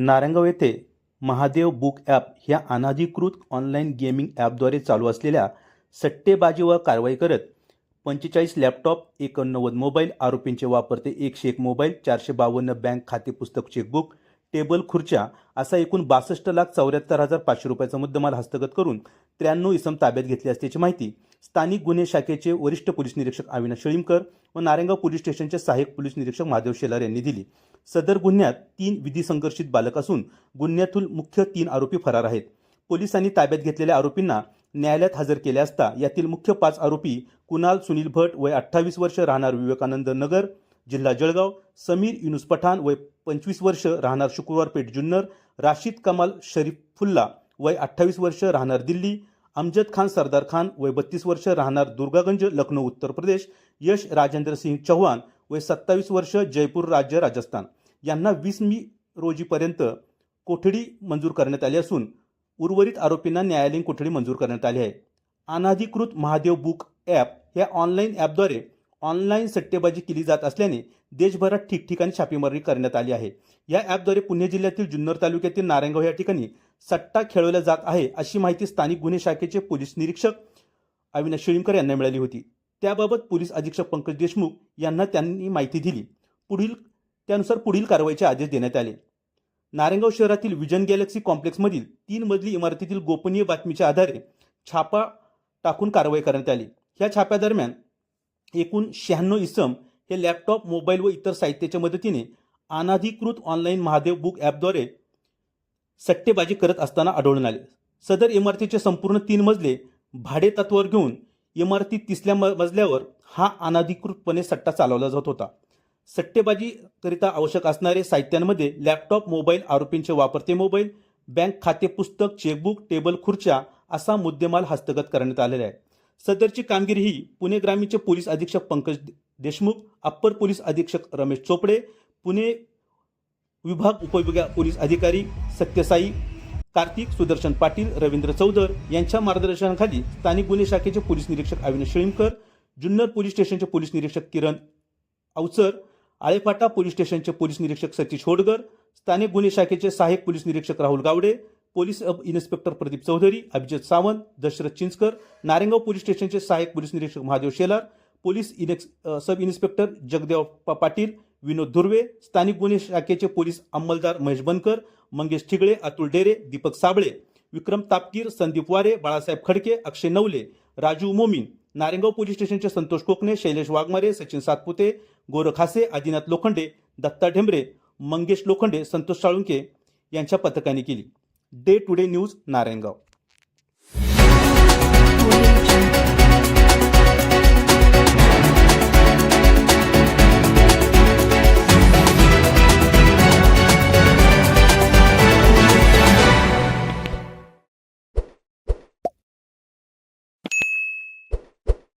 नारंगाव येथे Mahadev book app ह्या अनाधिकृत ऑनलाईन गेमिंग ॲपद्वारे चालू असलेल्या सट्टेबाजीवर कारवाई करत पंचेचाळीस लॅपटॉप एकोणनव्वद मोबाईल आरोपींचे वापरते एकशे एक मोबाईल चारशे बावन्न बँक खाते पुस्तक चेकबुक टेबल खुर्च्या असा एकूण बासष्ट लाख चौऱ्याहत्तर हजार पाचशे रुपयाचा मुद्देमाल हस्तगत करून त्र्याण्णव इसम ताब्यात घेतली असल्याची माहिती स्थानिक गुन्हे शाखेचे वरिष्ठ पोलीस निरीक्षक अविनाश शिळीमकर व नारायणगाव पोलीस स्टेशनचे सहाय्यक पोलीस निरीक्षक महादेव शेलार यांनी दिली. सदर गुन्ह्यात तीन विधी संघर्षित बालक असून गुन्ह्यातून मुख्य तीन आरोपी फरार आहेत. पोलिसांनी ताब्यात घेतलेल्या आरोपींना न्यायालयात हजर केले असता यातील मुख्य पाच आरोपी कुणाल सुनील भट वय अठ्ठावीस वर्ष राहणार विवेकानंद नगर जिल्हा जळगाव समीर युनुस पठाण वय पंचवीस वर्ष राहणार शुक्रवार पेठ जुन्नर राशीद कमाल शरीफुल्ला वय अठ्ठावीस वर्ष राहणार दिल्ली अमजद खान सरदार खान वय बत्तीस वर्ष राहणार दुर्गागंज लखनौ उत्तर प्रदेश यश राजेंद्र सिंग चौहान वय सत्तावीस वर्ष जयपूर राज्य राजस्थान. यांना वीस मी रोजीपर्यंत कोठडी मंजूर करण्यात आली असून उर्वरित आरोपींना न्यायालयीन कोठडी मंजूर करण्यात आली आहे. अनाधिकृत महादेव बुक ॲप या ऑनलाईन ॲपद्वारे ऑनलाईन सट्टेबाजी केली जात असल्याने देशभरात ठिकठिकाणी छापेमारी करण्यात आली आहे. या ॲपद्वारे पुणे जिल्ह्यातील जुन्नर तालुक्यातील नारायणगाव या ठिकाणी सट्टा खेळवला जात आहे अशी माहिती स्थानिक गुन्हे शाखेचे पोलीस निरीक्षक अविनाश शिळीमकर यांना मिळाली होती. त्याबाबत पोलीस अधीक्षक पंकज देशमुख यांना त्यांनी माहिती दिली. पुढील त्यानुसार पुढील कारवाईचे आदेश देण्यात आले. नारायणगाव शहरातील विजन गॅलेक्सी कॉम्प्लेक्समधील तीन मजली इमारतीतील गोपनीय बातमीच्या आधारे छापा टाकून कारवाई करण्यात आली. या छाप्यादरम्यान एकूण शहाण्णव इसम हे लॅपटॉप मोबाईल व इतर साहित्याच्या मदतीने अनाधिकृत ऑनलाईन महादेव बुक ॲपद्वारे सट्टेबाजी करत असताना आढळून आले. सदर इमारतीचे संपूर्ण तीन मजले भाडे तत्वावर घेऊन इमारती तिसऱ्या म- मजल्यावर हा अनाधिकृतपणे सट्टा चालवला जात होता. सट्टेबाजीकरिता आवश्यक असणारे साहित्यांमध्ये लॅपटॉप मोबाईल आरोपींचे वापरते मोबाईल बँक खाते पुस्तक चेकबुक टेबल खुर्च्या असा मुद्देमाल हस्तगत करण्यात आलेला आहे. सदरची कामगिरी ही पुणे ग्रामीणचे पोलीस अधीक्षक पंकज देशमुख अप्पर पोलीस अधीक्षक रमेश चोपडे पुणे विभाग उपविभाग पोलीस अधिकारी सत्यसाई कार्तिक सुदर्शन पाटील रवींद्र चौधर यांच्या मार्गदर्शनाखाली स्थानिक गुन्हे शाखेचे पोलीस निरीक्षक अविनाश शिळीमकर जुन्नर पोलीस स्टेशनचे पोलीस निरीक्षक किरण अवचर आळेफाटा पोलीस स्टेशनचे पोलीस निरीक्षक सतीश होडगर स्थानिक गुन्हे शाखेचे सहाय्यक पोलीस निरीक्षक Rahul Gawade police sub inspector Pradeep Chaudhari Abhijit Sawant Dasharath Chinchkar Naregaon police स्टेशनचे सहाय्यक पोलीस निरीक्षक महादेव शेलार पोलीस इनेक्स सब इन्स्पेक्टर जगदेव पाटील विनोद धुर्वे स्थानिक गुन्हे शाखेचे पोलीस अंमलदार महेश बनकर मंगेश ठिगळे अतुल डेरे दीपक साबळे विक्रम तापकीर संदीप वारे बाळासाहेब खडके अक्षय नवले राजू मोमीन नारेगाव पोलीस स्टेशनचे संतोष कोकणे शैलेश वाघमारे सचिन सातपुते गोरख हासे आदिनाथ लोखंडे दत्ता ढेंबरे मंगेश लोखंडे संतोष साळुंके यांच्या पथकाने केली. Day today news Narayangaon.